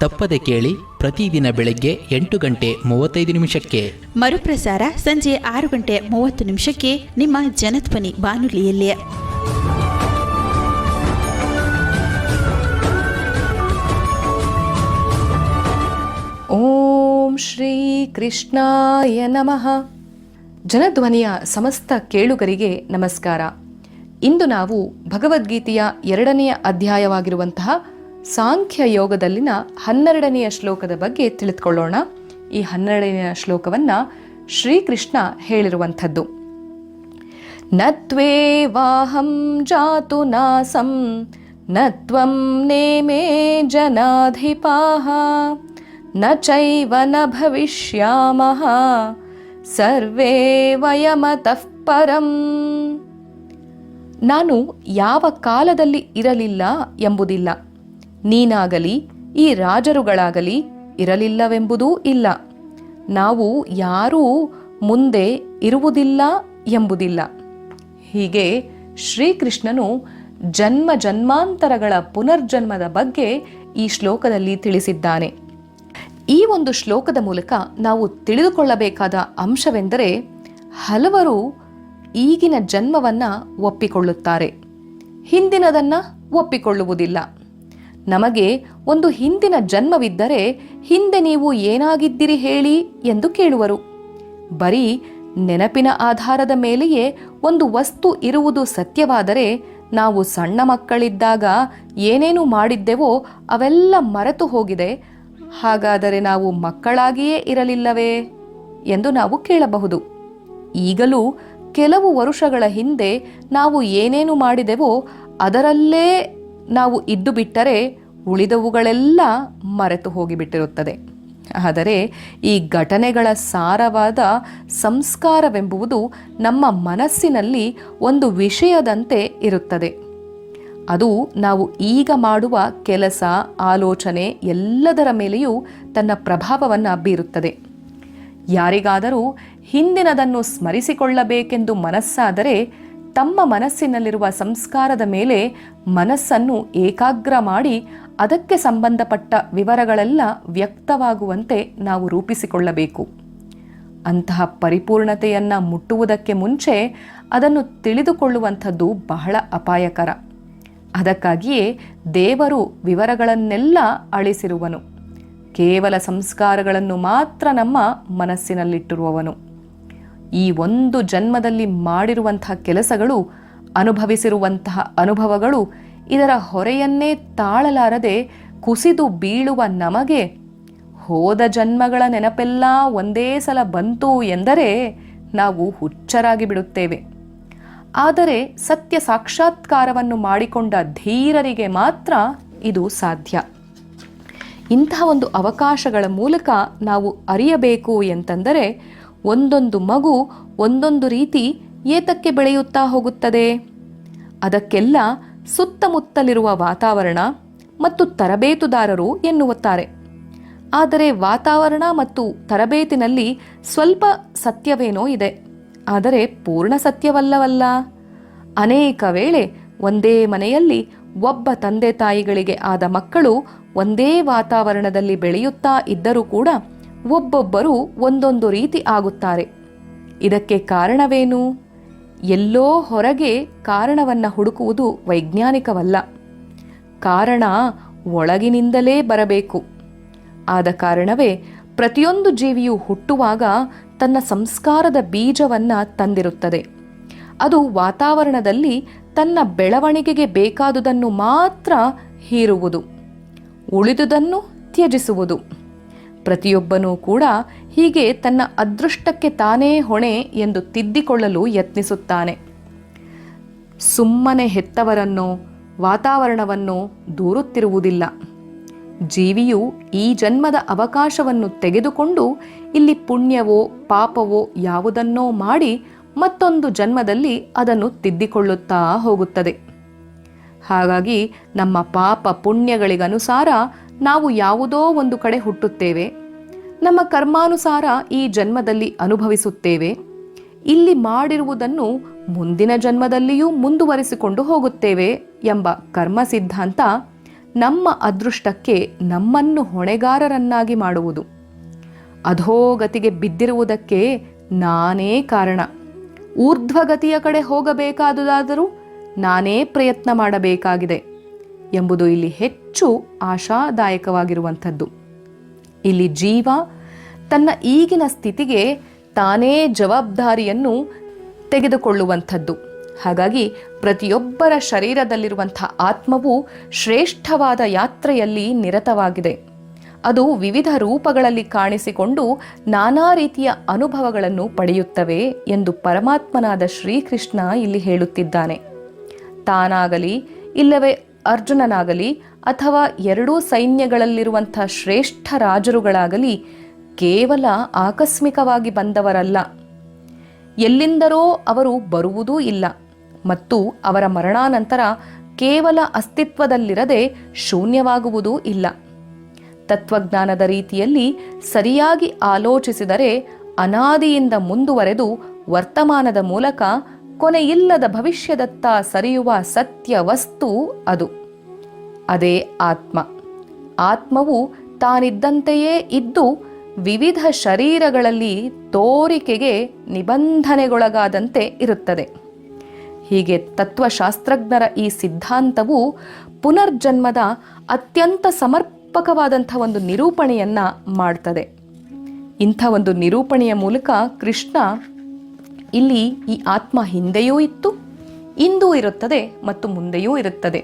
ತಪ್ಪದೆ ಕೇಳಿ ಪ್ರತಿದಿನ ಬೆಳಗ್ಗೆ ಎಂಟು ಗಂಟೆ ಮೂವತ್ತೈದು ನಿಮಿಷಕ್ಕೆ. ಮರುಪ್ರಸಾರ ಸಂಜೆ ಆರು ಗಂಟೆ ಮೂವತ್ತು ನಿಮಿಷಕ್ಕೆ ನಿಮ್ಮ ಜನಧ್ವನಿ ಬಾನುಲಿಯಲ್ಲಿ. ಓಂ ಶ್ರೀ ಕೃಷ್ಣಾಯ ನಮಃ. ಜನಧ್ವನಿಯ ಸಮಸ್ತ ಕೇಳುಗರಿಗೆ ನಮಸ್ಕಾರ. ಇಂದು ನಾವು ಭಗವದ್ಗೀತೆಯ ಎರಡನೆಯ ಅಧ್ಯಾಯವಾಗಿರುವಂತಹ ಸಾಂಖ್ಯ ಯೋಗದಲ್ಲಿನ ಹನ್ನೆರಡನೆಯ ಶ್ಲೋಕದ ಬಗ್ಗೆ ತಿಳಿದುಕೊಳ್ಳೋಣ. ಈ ಹನ್ನೆರಡನೆಯ ಶ್ಲೋಕವನ್ನ ಶ್ರೀಕೃಷ್ಣ ಹೇಳಿರುವಂಥದ್ದು. ನ ತ್ವೇವಾಹಂ ಜಾತು ನಾಸಂ, ನತ್ವಂ ತ್ವಂ ನೇಮೇ ಜನಾಧಿಪಾಹ ನ ಚೈವ ನ ಭವಿಷ್ಯಾಮಃ ಸರ್ವೇ ವಯಮತಃ ಪರಂ. ನಾನು ಯಾವ ಕಾಲದಲ್ಲಿ ಇರಲಿಲ್ಲ ಎಂಬುದಿಲ್ಲ. ನೀನಾಗಲಿ, ಈ ರಾಜರುಗಳಾಗಲಿ ಇರಲಿಲ್ಲವೆಂಬುದೂ ಇಲ್ಲ. ನಾವು ಯಾರೂ ಮುಂದೆ ಇರುವುದಿಲ್ಲ ಎಂಬುದಿಲ್ಲ. ಹೀಗೆ ಶ್ರೀಕೃಷ್ಣನು ಜನ್ಮ ಜನ್ಮಾಂತರಗಳ ಪುನರ್ಜನ್ಮದ ಬಗ್ಗೆ ಈ ಶ್ಲೋಕದಲ್ಲಿ ತಿಳಿಸಿದ್ದಾನೆ. ಈ ಒಂದು ಶ್ಲೋಕದ ಮೂಲಕ ನಾವು ತಿಳಿದುಕೊಳ್ಳಬೇಕಾದ ಅಂಶವೆಂದರೆ ಹಲವರು ಈಗಿನ ಜನ್ಮವನ್ನು ಒಪ್ಪಿಕೊಳ್ಳುತ್ತಾರೆ. ಹಿಂದಿನದನ್ನು ಒಪ್ಪಿಕೊಳ್ಳುವುದಿಲ್ಲ. ನಮಗೆ ಒಂದು ಹಿಂದಿನ ಜನ್ಮವಿದ್ದರೆ ಹಿಂದೆ ನೀವು ಏನಾಗಿದ್ದಿರಿ ಹೇಳಿ ಎಂದು ಕೇಳುವರು. ಬರೀ ನೆನಪಿನ ಆಧಾರದ ಮೇಲೆಯೇ ಒಂದು ವಸ್ತು ಇರುವುದು ಸತ್ಯವಾದರೆ ನಾವು ಸಣ್ಣ ಮಕ್ಕಳಿದ್ದಾಗ ಏನೇನು ಮಾಡಿದ್ದೆವೋ ಅವೆಲ್ಲ ಮರೆತು ಹೋಗಿದೆ. ಹಾಗಾದರೆ ನಾವು ಮಕ್ಕಳಾಗಿಯೇ ಇರಲಿಲ್ಲವೇ ಎಂದು ನಾವು ಕೇಳಬಹುದು. ಈಗಲೂ ಕೆಲವು ವರುಷಗಳ ಹಿಂದೆ ನಾವು ಏನೇನು ಮಾಡಿದೆವೋ ಅದರಲ್ಲೇ ನಾವು ಇದ್ದು ಬಿಟ್ಟರೆ ಉಳಿದವುಗಳೆಲ್ಲ ಮರೆತು ಹೋಗಿಬಿಟ್ಟಿರುತ್ತದೆ. ಆದರೆ ಈ ಘಟನೆಗಳ ಸಾರವಾದ ಸಂಸ್ಕಾರವೆಂಬುದು ನಮ್ಮ ಮನಸ್ಸಿನಲ್ಲಿ ಒಂದು ವಿಷಯದಂತೆ ಇರುತ್ತದೆ. ಅದು ನಾವು ಈಗ ಮಾಡುವ ಕೆಲಸ, ಆಲೋಚನೆ ಎಲ್ಲದರ ಮೇಲೆಯೂ ತನ್ನ ಪ್ರಭಾವವನ್ನು ಬೀರುತ್ತದೆ. ಯಾರಿಗಾದರೂ ಹಿಂದಿನದನ್ನು ಸ್ಮರಿಸಿಕೊಳ್ಳಬೇಕೆಂದು ಮನಸ್ಸಾದರೆ ತಮ್ಮ ಮನಸ್ಸಿನಲ್ಲಿರುವ ಸಂಸ್ಕಾರದ ಮೇಲೆ ಮನಸ್ಸನ್ನು ಏಕಾಗ್ರ ಮಾಡಿ ಅದಕ್ಕೆ ಸಂಬಂಧಪಟ್ಟ ವಿವರಗಳೆಲ್ಲ ವ್ಯಕ್ತವಾಗುವಂತೆ ನಾವು ರೂಪಿಸಿಕೊಳ್ಳಬೇಕು. ಅಂತಹ ಪರಿಪೂರ್ಣತೆಯನ್ನು ಮುಟ್ಟುವುದಕ್ಕೆ ಮುಂಚೆ ಅದನ್ನು ತಿಳಿದುಕೊಳ್ಳುವಂಥದ್ದು ಬಹಳ ಅಪಾಯಕರ. ಅದಕ್ಕಾಗಿಯೇ ದೇವರು ವಿವರಗಳನ್ನೆಲ್ಲ ಅಳಿಸಿರುವನು. ಕೇವಲ ಸಂಸ್ಕಾರಗಳನ್ನು ಮಾತ್ರ ನಮ್ಮ ಮನಸ್ಸಿನಲ್ಲಿಟ್ಟಿರುವವನು. ಈ ಒಂದು ಜನ್ಮದಲ್ಲಿ ಮಾಡಿರುವಂತಹ ಕೆಲಸಗಳು, ಅನುಭವಿಸಿರುವಂತಹ ಅನುಭವಗಳು ಇದರ ಹೊರೆಯನ್ನೇ ತಾಳಲಾರದೆ ಕುಸಿದು ಬೀಳುವ ನಮಗೆ ಹೋದ ಜನ್ಮಗಳ ನೆನಪೆಲ್ಲ ಒಂದೇ ಸಲ ಬಂತು ಎಂದರೆ ನಾವು ಹುಚ್ಚರಾಗಿ ಬಿಡುತ್ತೇವೆ. ಆದರೆ ಸತ್ಯ ಸಾಕ್ಷಾತ್ಕಾರವನ್ನು ಮಾಡಿಕೊಂಡ ಧೀರರಿಗೆ ಮಾತ್ರ ಇದು ಸಾಧ್ಯ. ಇಂತಹ ಒಂದು ಅವಕಾಶಗಳ ಮೂಲಕ ನಾವು ಅರಿಯಬೇಕು ಎಂತಂದರೆ ಒಂದೊಂದು ಮಗು ಒಂದೊಂದು ರೀತಿ ಏತಕ್ಕೆ ಬೆಳೆಯುತ್ತಾ ಹೋಗುತ್ತದೆ? ಅದಕ್ಕೆಲ್ಲ ಸುತ್ತಮುತ್ತಲಿರುವ ವಾತಾವರಣ ಮತ್ತು ತರಬೇತುದಾರರು ಎನ್ನುತ್ತಾರೆ ಆದರೆ ವಾತಾವರಣ ಮತ್ತು ತರಬೇತಿನಲ್ಲಿ ಸ್ವಲ್ಪ ಸತ್ಯವೇನೋ ಇದೆ. ಆದರೆ ಪೂರ್ಣ ಸತ್ಯವಲ್ಲವಲ್ಲ. ಅನೇಕ ವೇಳೆ ಒಂದೇ ಮನೆಯಲ್ಲಿ ಒಬ್ಬ ತಂದೆ ತಾಯಿಗಳಿಗೆ ಆದ ಮಕ್ಕಳು ಒಂದೇ ವಾತಾವರಣದಲ್ಲಿ ಬೆಳೆಯುತ್ತಾ ಇದ್ದರೂ ಕೂಡ ಒಬ್ಬೊಬ್ಬರು ಒಂದೊಂದು ರೀತಿ ಆಗುತ್ತಾರೆ. ಇದಕ್ಕೆ ಕಾರಣವೇನು? ಎಲ್ಲೋ ಹೊರಗೆ ಕಾರಣವನ್ನ ಹುಡುಕುವುದು ವೈಜ್ಞಾನಿಕವಲ್ಲ. ಕಾರಣ ಒಳಗಿನಿಂದಲೇ ಬರಬೇಕು. ಆದ ಕಾರಣವೇ ಪ್ರತಿಯೊಂದು ಜೀವಿಯು ಹುಟ್ಟುವಾಗ ತನ್ನ ಸಂಸ್ಕಾರದ ಬೀಜವನ್ನ ತಂದಿರುತ್ತದೆ. ಅದು ವಾತಾವರಣದಲ್ಲಿ ತನ್ನ ಬೆಳವಣಿಗೆಗೆ ಬೇಕಾದುದನ್ನು ಮಾತ್ರ ಹೀರುವುದು. ಉಳಿದುದನ್ನು ತ್ಯಜಿಸುವುದು. ಪ್ರತಿಯೊಬ್ಬನೂ ಕೂಡ ಹೀಗೆ ತನ್ನ ಅದೃಷ್ಟಕ್ಕೆ ತಾನೇ ಹೊಣೆ ಎಂದು ತಿದ್ದಿಕೊಳ್ಳಲು ಯತ್ನಿಸುತ್ತಾನೆ. ಸುಮ್ಮನೆ ಹೆತ್ತವರನ್ನೋ, ವಾತಾವರಣವನ್ನು ದೂರುತ್ತಿರುವುದಿಲ್ಲ. ಜೀವಿಯು ಈ ಜನ್ಮದ ಅವಕಾಶವನ್ನು ತೆಗೆದುಕೊಂಡು ಇಲ್ಲಿ ಪುಣ್ಯವೋ, ಪಾಪವೋ ಯಾವುದನ್ನೋ ಮಾಡಿ ಮತ್ತೊಂದು ಜನ್ಮದಲ್ಲಿ ಅದನ್ನು ತಿದ್ದಿಕೊಳ್ಳುತ್ತಾ ಹೋಗುತ್ತದೆ. ಹಾಗಾಗಿ ನಮ್ಮ ಪಾಪ ಪುಣ್ಯಗಳಿಗನುಸಾರ ನಾವು ಯಾವುದೋ ಒಂದು ಕಡೆ ಹುಟ್ಟುತ್ತೇವೆ. ನಮ್ಮ ಕರ್ಮಾನುಸಾರ ಈ ಜನ್ಮದಲ್ಲಿ ಅನುಭವಿಸುತ್ತೇವೆ. ಇಲ್ಲಿ ಮಾಡಿರುವುದನ್ನು ಮುಂದಿನ ಜನ್ಮದಲ್ಲಿಯೂ ಮುಂದುವರಿಸಿಕೊಂಡು ಹೋಗುತ್ತೇವೆ ಎಂಬ ಕರ್ಮ ಸಿದ್ಧಾಂತ ನಮ್ಮ ಅದೃಷ್ಟಕ್ಕೆ ನಮ್ಮನ್ನು ಹೊಣೆಗಾರರನ್ನಾಗಿ ಮಾಡುವುದು. ಅಧೋಗತಿಗೆ ಬಿದ್ದಿರುವುದಕ್ಕೆ ನಾನೇ ಕಾರಣ. ಊರ್ಧ್ವಗತಿಯ ಕಡೆ ಹೋಗಬೇಕಾದುದಾದರೂ ನಾನೇ ಪ್ರಯತ್ನ ಮಾಡಬೇಕಾಗಿದೆ. ಎಂಬುದು ಇಲ್ಲಿ ಹೆಚ್ಚು ಆಶಾದಾಯಕವಾಗಿರುವಂಥದ್ದು. ಇಲ್ಲಿ ಜೀವ ತನ್ನ ಈಗಿನ ಸ್ಥಿತಿಗೆ ತಾನೇ ಜವಾಬ್ದಾರಿಯನ್ನು ತೆಗೆದುಕೊಳ್ಳುವಂಥದ್ದು. ಹಾಗಾಗಿ ಪ್ರತಿಯೊಬ್ಬರ ಶರೀರದಲ್ಲಿರುವಂಥ ಆತ್ಮವು ಶ್ರೇಷ್ಠವಾದ ಯಾತ್ರೆಯಲ್ಲಿ ನಿರತವಾಗಿದೆ. ಅದು ವಿವಿಧ ರೂಪಗಳಲ್ಲಿ ಕಾಣಿಸಿಕೊಂಡು ನಾನಾ ರೀತಿಯ ಅನುಭವಗಳನ್ನು ಪಡೆಯುತ್ತವೆ ಎಂದು ಪರಮಾತ್ಮನಾದ ಶ್ರೀಕೃಷ್ಣ ಇಲ್ಲಿ ಹೇಳುತ್ತಿದ್ದಾನೆ. ತಾನಾಗಲಿ, ಇಲ್ಲವೇ ಅರ್ಜುನನಾಗಲಿ ಅಥವಾ ಎರಡೂ ಸೈನ್ಯಗಳಲ್ಲಿರುವಂಥ ಶ್ರೇಷ್ಠ ರಾಜರುಗಳಾಗಲಿ ಕೇವಲ ಆಕಸ್ಮಿಕವಾಗಿ ಬಂದವರಲ್ಲ. ಎಲ್ಲಿಂದರೋ ಅವರು ಬರುವುದೂ ಇಲ್ಲ. ಮತ್ತು ಅವರ ಮರಣಾನಂತರ ಕೇವಲ ಅಸ್ತಿತ್ವದಲ್ಲಿರದೆ ಶೂನ್ಯವಾಗುವುದೂ ಇಲ್ಲ. ತತ್ವಜ್ಞಾನದ ರೀತಿಯಲ್ಲಿ ಸರಿಯಾಗಿ ಆಲೋಚಿಸಿದರೆ ಅನಾದಿಯಿಂದ ಮುಂದುವರೆದು ವರ್ತಮಾನದ ಮೂಲಕ ಕೊನೆಯಿಲ್ಲದ ಭವಿಷ್ಯದತ್ತ ಸರಿಯುವ ಸತ್ಯ ವಸ್ತು ಅದು. ಅದೇ ಆತ್ಮ. ಆತ್ಮವು ತಾನಿದ್ದಂತೆಯೇ ಇದ್ದು ವಿವಿಧ ಶರೀರಗಳಲ್ಲಿ ತೋರಿಕೆಗೆ ನಿಬಂಧನೆಗೊಳಗಾದಂತೆ ಇರುತ್ತದೆ. ಹೀಗೆ ತತ್ವಶಾಸ್ತ್ರಜ್ಞರ ಈ ಸಿದ್ಧಾಂತವು ಪುನರ್ಜನ್ಮದ ಅತ್ಯಂತ ಸಮರ್ಪಕವಾದಂಥ ಒಂದು ನಿರೂಪಣೆಯನ್ನ ಮಾಡ್ತದೆ. ಇಂಥ ಒಂದು ನಿರೂಪಣೆಯ ಮೂಲಕ ಕೃಷ್ಣ ಇಲ್ಲಿ ಈ ಆತ್ಮ ಹಿಂದೆಯೂ ಇತ್ತು, ಇಂದೂ ಇರುತ್ತದೆ ಮತ್ತು ಮುಂದೆಯೂ ಇರುತ್ತದೆ.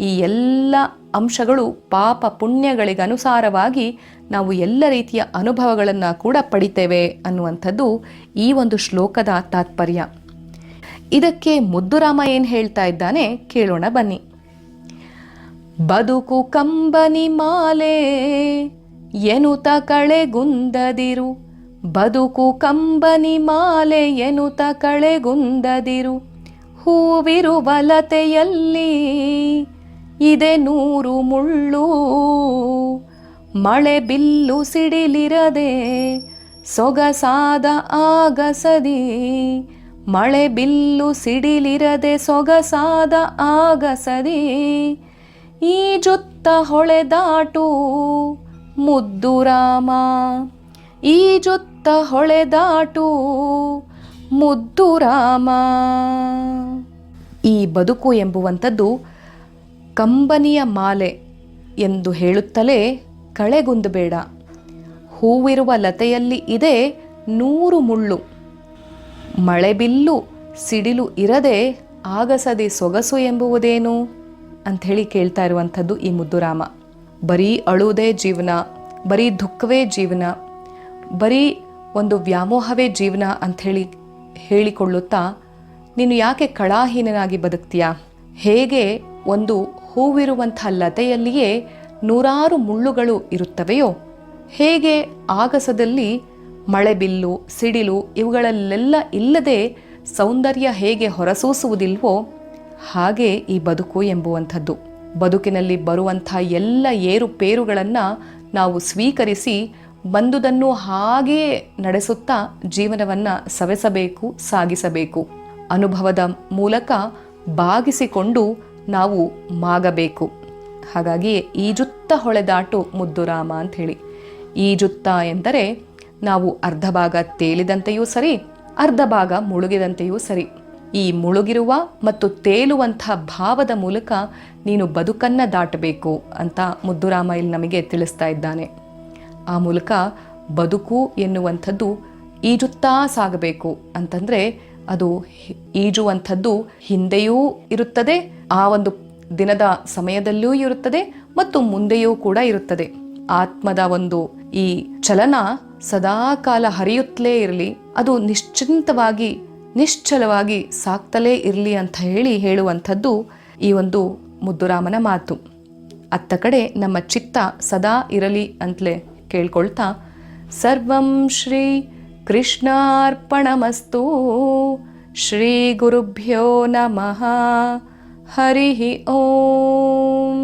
ಈ ಎಲ್ಲ ಅಂಶಗಳು ಪಾಪ ಪುಣ್ಯಗಳಿಗನುಸಾರವಾಗಿ ನಾವು ಎಲ್ಲ ರೀತಿಯ ಅನುಭವಗಳನ್ನು ಕೂಡ ಪಡಿತೇವೆ ಅನ್ನುವಂಥದ್ದು ಈ ಒಂದು ಶ್ಲೋಕದ ತಾತ್ಪರ್ಯ. ಇದಕ್ಕೆ ಮುದ್ದುರಾಮ ಏನು ಹೇಳ್ತಾ ಇದ್ದಾನೆ ಕೇಳೋಣ ಬನ್ನಿ. ಬದುಕು ಕಂಬನಿ ಮಾಲೆ, ಎನುತ ಕಳೆಗುಂದದಿರು ಬದುಕು ಕಂಬನಿ ಮಾಲೆ ಎನುತ ಕಳೆಗುಂದದಿರು. ಹೂವಿರು ಲತೆಯಲ್ಲಿ ಇದೆ ನೂರು ಮುಳ್ಳು. ಮಳೆ ಬಿಲ್ಲು ಸಿಡಿಲಿರದೆ ಸೊಗಸಾದ ಆಗಸದಿ. ಮಳೆ ಬಿಲ್ಲು ಸಿಡಿಲಿರದೆ ಸೊಗಸಾದ ಆಗಸದಿ. ಈ ಜೊತ್ತ ಹೊಳೆದಾಟು ಮುದ್ದು ರಾಮ. ಈ ಹೊಳೆದಾಟು ಮುದ್ದು ರಾಮ. ಈ ಬದುಕು ಎಂಬುವಂಥದ್ದು ಕಂಬನಿಯ ಮಾಲೆ ಎಂದು ಹೇಳುತ್ತಲೇ ಕಳೆಗುಂದಬೇಡ ಹೂವಿರುವ ಲತೆಯಲ್ಲಿ ಇದೆ ನೂರು ಮುಳ್ಳು. ಮಳೆಬಿಲ್ಲು ಸಿಡಿಲು ಇರದೆ ಆಗಸದೆ ಸೊಗಸು ಎಂಬುವುದೇನು? ಅಂಥೇಳಿ ಕೇಳ್ತಾ ಇರುವಂಥದ್ದು ಈ ಮುದ್ದುರಾಮ ಬರೀ ಅಳುವುದೇ ಜೀವನ, ಬರೀ ದುಃಖವೇ ಜೀವನ, ಬರೀ ಒಂದು ವ್ಯಾಮೋಹವೇ ಜೀವನ ಅಂಥೇಳಿ ಹೇಳಿಕೊಳ್ಳುತ್ತಾ, ನೀನು ಯಾಕೆ ಕಳಾಹೀನಾಗಿ ಬದುಕ್ತೀಯಾ? ಹೇಗೆ ಒಂದು ಹೂವಿರುವಂಥ ಲತೆಯಲ್ಲಿಯೇ ನೂರಾರು ಮುಳ್ಳುಗಳು ಇರುತ್ತವೆಯೋ? ಹೇಗೆ ಆಗಸದಲ್ಲಿ ಮಳೆಬಿಲ್ಲು ಸಿಡಿಲು ಇವುಗಳಲ್ಲೆಲ್ಲ ಇಲ್ಲದೆ ಸೌಂದರ್ಯ ಹೇಗೆ ಹೊರಸೂಸುವುದಿಲ್ವೋ, ಹಾಗೆ ಈ ಬದುಕು ಎಂಬುವಂಥದ್ದು. ಬದುಕಿನಲ್ಲಿ ಬರುವಂಥ ಎಲ್ಲ ಏರುಪೇರುಗಳನ್ನು ನಾವು ಸ್ವೀಕರಿಸಿ ಬಂದುದನ್ನು ಹಾಗೆಯೇ ನಡೆಸುತ್ತಾ ಜೀವನವನ್ನು ಸವೆಸಬೇಕು, ಸಾಗಿಸಬೇಕು. ಅನುಭವದ ಮೂಲಕ ಬಾಗಿಸಿಕೊಂಡು ನಾವು ಮಾಗಬೇಕು. ಹಾಗಾಗಿ ಈಜುತ್ತ ಹೊಳೆದಾಟು ಮುದ್ದುರಾಮ ಅಂತ ಹೇಳಿ ಈಜುತ್ತ ಎಂದರೆ ನಾವು ಅರ್ಧ ಭಾಗ ತೇಲಿದಂತೆಯೂ ಸರಿ, ಅರ್ಧ ಭಾಗ ಮುಳುಗಿದಂತೆಯೂ ಸರಿ. ಈ ಮುಳುಗಿರುವ ಮತ್ತು ತೇಲುವಂಥ ಭಾವದ ಮೂಲಕ ನೀನು ಬದುಕನ್ನ ದಾಟಬೇಕು ಅಂತ ಮುದ್ದುರಾಮ ಇಲ್ಲಿ ನಮಗೆ ತಿಳಿಸ್ತಾ ಇದ್ದಾನೆ. ಆ ಮೂಲಕ ಬದುಕು ಎನ್ನುವಂಥದ್ದು ಈಜುತ್ತಾ ಸಾಗಬೇಕು ಅಂತಂದರೆ ಅದು ಈಜುವಂಥದ್ದು ಹಿಂದೆಯೂ ಇರುತ್ತದೆ, ಆ ಒಂದು ದಿನದ ಸಮಯದಲ್ಲೂ ಇರುತ್ತದೆ ಮತ್ತು ಮುಂದೆಯೂ ಕೂಡ ಇರುತ್ತದೆ. ಆತ್ಮದ ಒಂದು ಈ ಚಲನ ಸದಾ ಕಾಲ ಹರಿಯುತ್ತಲೇ ಇರಲಿ, ಅದು ನಿಶ್ಚಿಂತವಾಗಿ, ನಿಶ್ಚಲವಾಗಿ ಸಾಕ್ತಲೇ ಇರಲಿ ಅಂತ ಹೇಳಿ ಹೇಳುವಂಥದ್ದು ಈ ಒಂದು ಮುದ್ದುರಾಮನ ಮಾತು. ಅತ್ತ ಕಡೆ ನಮ್ಮ ಚಿತ್ತ ಸದಾ ಇರಲಿ ಅಂತಲೇ ಕೇಳ್ಕೊಳ್ತಾ ಸರ್ವಂ ಶ್ರೀ ಕೃಷ್ಣಾರ್ಪಣಮಸ್ತು ಶ್ರೀ ಗುರುಭ್ಯೋ ನಮಃ ಹರಿ ಓಂ.